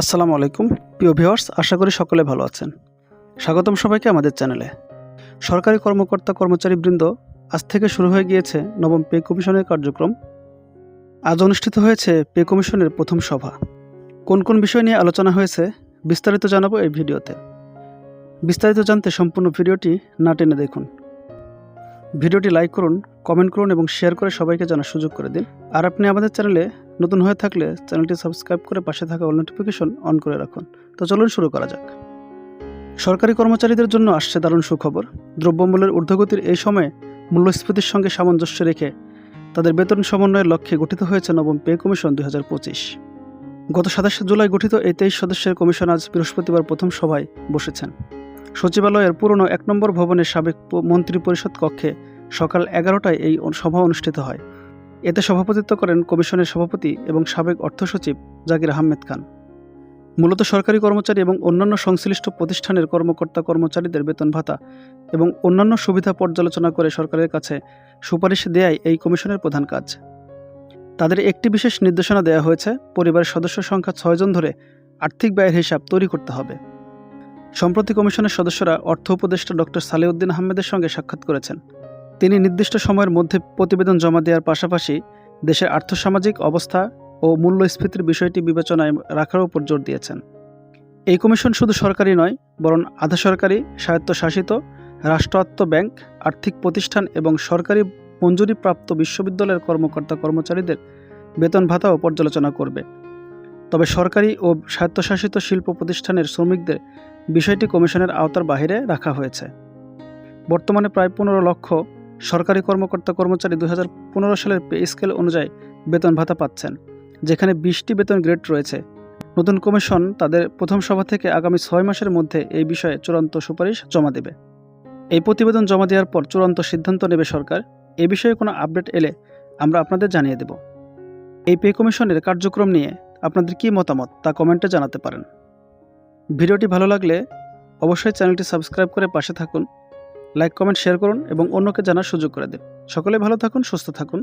আসসালামু আলাইকুম। প্রিয় ভিউয়ার্স, আশা করি সকলে ভালো আছেন। স্বাগতম সবাইকে আমাদের চ্যানেলে। সরকারি কর্মকর্তা কর্মচারীবৃন্দ, আজ থেকে শুরু হয়ে গিয়েছে নবম পে কমিশনের কার্যক্রম। আজ অনুষ্ঠিত হয়েছে পে কমিশনের প্রথম সভা। কোন কোন বিষয় নিয়ে আলোচনা হয়েছে, বিস্তারিত জানাব এই ভিডিওতে। বিস্তারিত জানতে সম্পূর্ণ ভিডিওটি না টেনে দেখুন। ভিডিওটি লাইক করুন, কমেন্ট করুন এবং শেয়ার করে সবাইকে জানার সুযোগ করে দিন। আর আপনি আমাদের চ্যানেলে নতুন হয়ে থাকলে চ্যানেলটি সাবস্ক্রাইব করে পাশে থাকা অল নোটিফিকেশন অন করে রাখুন। তো চলুন শুরু করা যাক। সরকারি কর্মচারীদের জন্য আসছে দারুণ সুখবর। দ্রব্যমূল্যের ঊর্ধ্বগতির এই সময়ে মূল্যস্ফীতির সঙ্গে সামঞ্জস্য রেখে তাদের বেতন সমন্বয়ের লক্ষ্যে গঠিত হয়েছে নবম পে কমিশন দু হাজার পঁচিশ। গত সাতাশে জুলাই গঠিত এই তেইশ সদস্যের কমিশন আজ বৃহস্পতিবার প্রথম সভায় বসেছেন। সচিবালয়ের পুরনো এক নম্বর ভবনের সাবেক মন্ত্রী পরিষদ কক্ষে সকাল এগারোটায় এই সভা অনুষ্ঠিত হয়। এতে সভাপতিত্ব করেন কমিশনের সভাপতি এবং সাবেক অর্থ সচিব জাকির আহমেদ খান। মূলত সরকারি কর্মচারী এবং অন্যান্য সংশ্লিষ্ট প্রতিষ্ঠানের কর্মকর্তা কর্মচারীদের বেতন ভাতা এবং অন্যান্য সুবিধা পর্যালোচনা করে সরকারের কাছে সুপারিশ দেয়াই এই কমিশনের প্রধান কাজ। তাদের একটি বিশেষ নির্দেশনা দেওয়া হয়েছে, পরিবারের সদস্য সংখ্যা ছয়জন ধরে আর্থিক ব্যয়ের হিসাব তৈরি করতে হবে। সম্প্রতি কমিশনের সদস্যরা অর্থ উপদেষ্টা ডক্টর সালেউদ্দিন আহমেদের সঙ্গে সাক্ষাৎ করেছেন। তিনি নির্দিষ্ট সময়ের মধ্যে প্রতিবেদন জমা দেওয়ার পাশাপাশি দেশের আর্থসামাজিক অবস্থা ও মূল্যস্ফীতির বিষয়টি বিবেচনায় রাখার উপর জোর দিয়েছেন। এই কমিশন শুধু সরকারি নয়, বরং আধা সরকারি, স্বায়ত্তশাসিত, রাষ্ট্রায়ত্ত ব্যাংক, আর্থিক প্রতিষ্ঠান এবং সরকারি মঞ্জুরিপ্রাপ্ত বিশ্ববিদ্যালয়ের কর্মকর্তা কর্মচারীদের বেতন ভাতাও পর্যালোচনা করবে। তবে সরকারি ও স্বায়ত্তশাসিত শিল্প প্রতিষ্ঠানের শ্রমিকদের বিষয়টি কমিশনের আওতার বাইরে রাখা হয়েছে। বর্তমানে প্রায় পনেরো লক্ষ সরকারি কর্মকর্তা কর্মচারী দু হাজার পনেরো সালের পে স্কেল অনুযায়ী বেতন ভাতা পাচ্ছেন, যেখানে বিশটি বেতন গ্রেড রয়েছে। নতুন কমিশন তাদের প্রথম সভা থেকে আগামী ছয় মাসের মধ্যে এই বিষয়ে চূড়ান্ত সুপারিশ জমা দেবে। এই প্রতিবেদন জমা দেওয়ার পর চূড়ান্ত সিদ্ধান্ত নেবে সরকার। এ বিষয়ে কোনো আপডেট এলে আমরা আপনাদের জানিয়ে দেব। এই পে কমিশনের কার্যক্রম নিয়ে আপনাদের কী মতামত তা কমেন্টে জানাতে পারেন। ভিডিওটি ভালো লাগলে অবশ্যই চ্যানেলটি সাবস্ক্রাইব করে পাশে থাকুন। লাইক কমেন্ট শেয়ার করুন এবং অন্যকে জানার সুযোগ করে দিন। সকলে ভালো থাকুন, সুস্থ থাকুন।